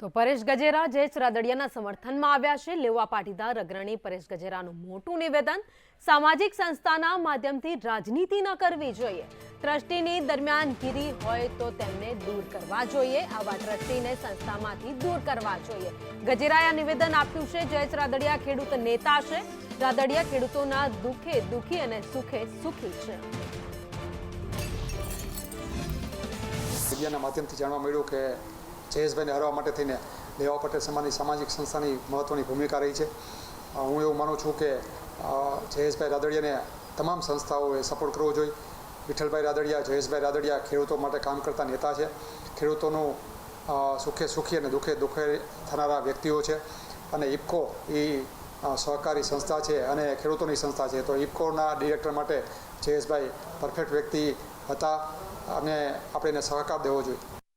તો પરેશ ગજેરા, જયેશ રાદડિયાના સમર્થનમાં આવ્યા છે. લેવા પાટીદાર અગ્રણી પરેશ ગજેરાનું મોટું નિવેદન, સામાજિક સંસ્થાના માધ્યમથી રાજનીતિ ન કરવી જોઈએ. ટ્રસ્ટીની દરમિયાનગીરી હોય તો તેમને દૂર કરવા જોઈએ. આવા ટ્રસ્ટીને સંસ્થામાંથી દૂર કરવા જોઈએ. ગજેરાએ નિવેદન આપ્યું છે. જયેશ રાદડિયા ખેડૂત નેતા છે. રાદડિયા ખેડૂતોના દુઃખે દુઃખી અને સુખે સુખી છે. મીડિયાના માધ્યમથી જાણવા મળ્યું કે જયેશભાઈને હરવા માટે થઈને લેવા પટેલ સમાજની સામાજિક સંસ્થાની મહત્ત્વની ભૂમિકા રહી છે. હું એવું માનું છું કે જયેશભાઈ રાદડિયાને તમામ સંસ્થાઓએ સપોર્ટ કરવો જોઈએ. વિઠ્ઠલભાઈ રાદડિયા, જયેશભાઈ રાદડિયા ખેડૂતો માટે કામ કરતા નેતા છે. ખેડૂતોનું સુખે સુખી અને દુઃખે દુઃખે થનારા વ્યક્તિઓ છે. અને ઇફકો એ સહકારી સંસ્થા છે અને ખેડૂતોની સંસ્થા છે. તો ઇફકોના ડિરેક્ટર માટે જયેશભાઈ પરફેક્ટ વ્યક્તિ હતા અને આપણે એને સહકાર દેવો જોઈએ.